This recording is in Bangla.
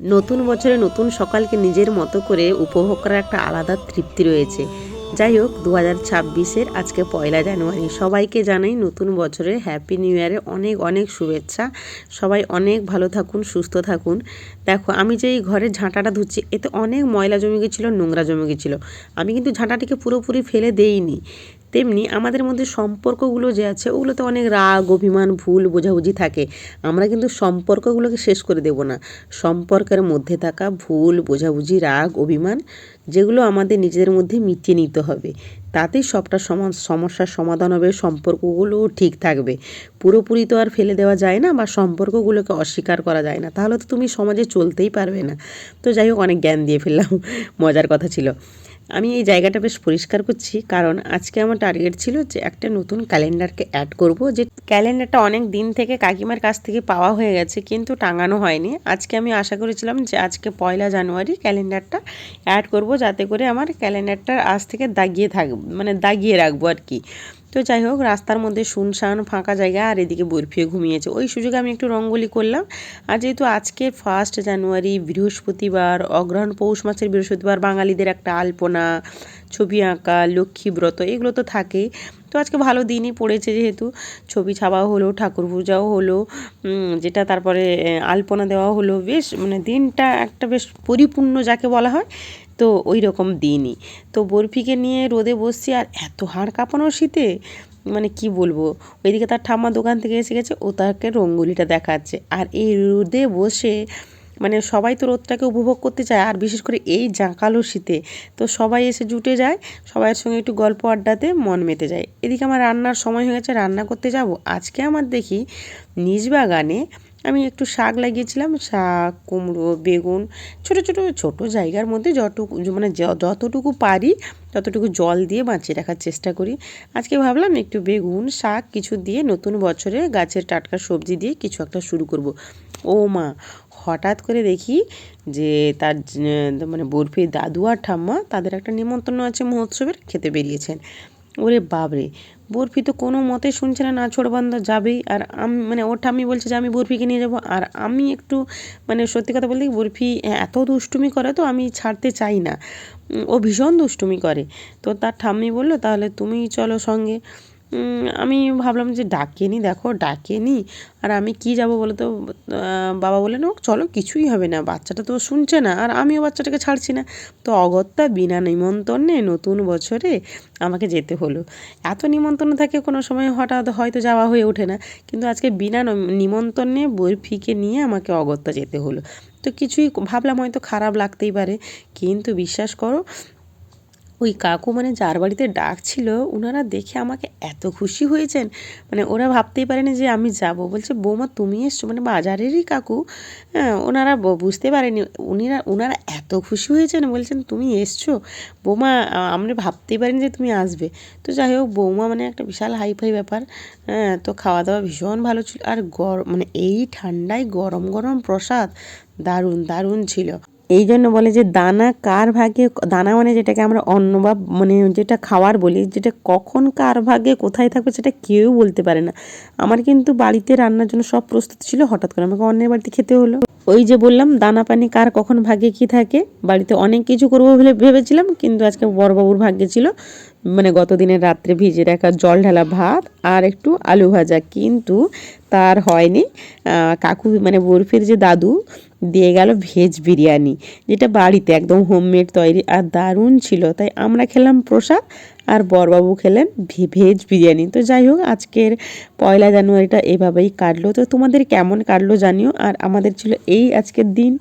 নতুন বছরে নতুন সকালকে নিজের মতো করে উপভোগ করার একটা আলাদা তৃপ্তি রয়েছে। যাই হোক দু হাজার ছাব্বিশের আজকে পয়লা জানুয়ারি। সবাইকে জানাই নতুন বছরের হ্যাপি নিউ ইয়ারে অনেক অনেক শুভেচ্ছা। সবাই অনেক ভালো থাকুন, সুস্থ থাকুন। দেখো, আমি যে এই ঘরের ঝাঁটাটা ধুচ্ছি, এতে অনেক ময়লা জমে গেছিল, নোংরা জমে গেছিল। আমি কিন্তু ঝাঁটাটিকে পুরোপুরি ফেলে দেইনি। তেমনি আমাদের মধ্যে সম্পর্কগুলো যে আছে, ওগুলোতে অনেক রাগ, অভিমান, ভুল, বোঝাবুঝি থাকে। আমরা কিন্তু সম্পর্কগুলোকে শেষ করে দেব না। সম্পর্কের মধ্যে থাকা ভুল, বোঝাবুঝি, রাগ, অভিমান, যেগুলো আমাদের নিজেদের মধ্যে মিটিয়ে নিতে হবে। তাতেই সবটা সমা- সমস্যার সমাধান হবে, সম্পর্কগুলোও ঠিক থাকবে। পুরোপুরি তো আর ফেলে দেওয়া যায় না বা সম্পর্কগুলোকে অস্বীকার করা যায় না। তাহলে তো তুমি সমাজে চলতেই পারবে না। তো যাই হোক, অনেক জ্ঞান দিয়ে ফেললাম। মজার কথা ছিল। আমি এই জায়গাটা বেশ পরিষ্কার করছি, কারণ আজকে আমার টার্গেট ছিল যে একটা নতুন ক্যালেন্ডারকে অ্যাড করব। যে ক্যালেন্ডারটা অনেক দিন থেকে কাকিমার কাছ থেকে পাওয়া হয়ে গেছে, কিন্তু টাঙানো হয়নি। আজকে আমি আশা করেছিলাম যে আজকে পয়লা জানুয়ারি ক্যালেন্ডারটা অ্যাড করব, যাতে করে আমার ক্যালেন্ডারটা আজ থেকে দাগিয়ে থাক মানে দাগিয়ে রাখব আর কি। তো যাই হোক, রাস্তার মধ্যে শুনশান, ফাঁকা জায়গা আর এদিকে বরফিয়ে ঘুমিয়েছে। ওই সুযোগে আমি একটু রঙ্গোলি করলাম। আর যেহেতু আজকে ফার্স্ট জানুয়ারি বৃহস্পতিবার অগ্রহণ পৌষ মাসের বৃহস্পতিবার, বাঙালিদের একটা আলপনা, ছবি আঁকা, লক্ষ্মী ব্রত, এগুলো তো থাকেই। তো আজকে ভালো দিনই পড়েছে যেহেতু। ছবি ছাপাও হলো, ঠাকুর পূজাও হলো যেটা তারপরে, আলপনা দেওয়া হলো। বেশ মানে দিনটা একটা বেশ পরিপূর্ণ যাকে বলা হয়। তো ওই রকম দিনই। তো বরফিকে নিয়ে রোদে বসছি আর এত হাড় কাঁপানো শীতে মানে কি বলব? ওইদিকে তার ঠাম্মা দোকান থেকে এসে গেছে, ও তাকে রঙ্গোলিটা দেখাচ্ছে। আর এই রোদে বসে মানে সবাই তো রোদটাকে উপভোগ করতে চায়, আর বিশেষ করে এই জাঁকালো শীতে। তো সবাই এসে জুটে যায়, সবাইয়ের সঙ্গে একটু গল্প আড্ডাতে মন মেতে যায়। এদিকে আমার রান্নার সময় হয়ে গেছে, রান্না করতে যাব। আজকে আমার দেখি নিজ বাগানে আমি একটু শাক লাগিয়েছিলাম, শাক, কুমড়ো, বেগুন, ছোট ছোট ছোট জায়গার মধ্যে যতটুকু মানে যতটুকু পারি, ততটুকু জল দিয়ে বাঁচিয়ে রাখার চেষ্টা করি। আজকে ভাবলাম একটু বেগুন, শাক কিছু দিয়ে নতুন বছরে গাছের টাটকা সবজি দিয়ে কিছু একটা শুরু করব। ও মা, হঠাৎ করে দেখি যে তার মানে বরফির দাদু আর ঠাম্মা তাদের একটা নিমন্ত্রণ আছে মহোৎসবের, খেতে বেরিয়েছেন। ওরে বাবরে বরফি তো কোনো মতে শুনছে না নাছোড়বান্ধা যাবেই। আর আমি মানে ওর ঠাম্মি বলছে যে আমি বরফিকে নিয়ে যাব। আর আমি একটু মানে সত্যি কথা বলতে বরফি এত দুষ্টুমি করে তো আমি ছাড়তে চাই না। ও ভীষণ দুষ্টুমি করে। তো তার ঠাম্মি বলল, তাহলে তুমি চলো সঙ্গে। আমি ভাবলাম যে ডাকেনি দেখো ডাকেনি আর আমি কি যাব বলে তো বাবা বললেন, ও, চলো কিছুই হবে না, বাচ্চাটা তো শুনছে না, আর আমিও বাচ্চাটাকে ছাড়ছি না। তো অগত্যা বিনা নিমন্ত্রণে নতুন বছরে আমাকে যেতে হলো। এত নিমন্ত্রণ থাকে কোনো সময় হঠাৎ হয়তো যাওয়া হয়ে ওঠে না, কিন্তু আজকে বিনা নম- নিমন্ত্রণে বরফিকে নিয়ে আমাকে অগত্যা যেতে হলো। তো কিছুই ভাবলাম হয়তো খারাপ লাগতেই পারে, কিন্তু বিশ্বাস করো ওই কাকু মানে যার বাড়িতে ডাক ছিল ওনারা দেখে আমাকে এত খুশি হয়েছেন। মানে ওরা ভাবতেই পারেনি যে আমি যাব। বলছে, বৌমা, তুমি এসছো? মানে বাজারেরই কাকু। হ্যাঁ ওনারা বুঝতে পারেনি। উনিরা ওনারা এত খুশি হয়েছেন, বলছেন, তুমি এসছো? বৌমা আমরা ভাবতেই পারিনি যে তুমি আসবে। তো যাই হোক, বৌমা মানে একটা বিশাল হাইফাই ব্যাপার। হ্যাঁ তো খাওয়া দাওয়া ভীষণ ভালো ছিল। আর গরম মানে এই ঠান্ডায় গরম গরম প্রসাদ দারুণ দারুণ ছিল। এই জন্য বলে যে দানা কার ভাগে দানা মানে যেটাকে আমরা অন্ন বা মানে যেটা খাওয়ার বলি, যেটা কখন কার ভাগে কোথায় থাকবে সেটা কেউ বলতে পারে না। আমার কিন্তু বাড়িতে রান্নার জন্য সব প্রস্তুত ছিল, হঠাৎ করে আমাকে অন্যের বাড়িতে খেতে হলো। ওই যে বললাম, দানা পানি কার কখন ভাগে কি থাকে, বাড়িতে অনেক কিছু করব ভেবেছিলাম, কিন্তু আজকে বড়বাবুর ভাগ্যে ছিল। মানে গত দিনের রাত্রে ভিজে রাখা জল ঢালা ভাত আর একটু আলু ভাজা। কিন্তু তার হয়নি। কাকু মানে বরফির যে দাদু দিয়ে গেল ভেজ বিরিয়ানি, যেটা বাড়িতে একদম হোমমেড তৈরি আর দারুণ ছিল। তাই আমরা খেলাম প্রসাদ আর বরবাবু খেলেন ভেজ বিরিয়ানি। তো যাই হোক, আজকের পয়লা জানুয়ারিটা এভাবেই কাটলো। তো তোমাদের কেমন কাটলো জানিও। আর আমাদের ছিল এই আজকের দিন।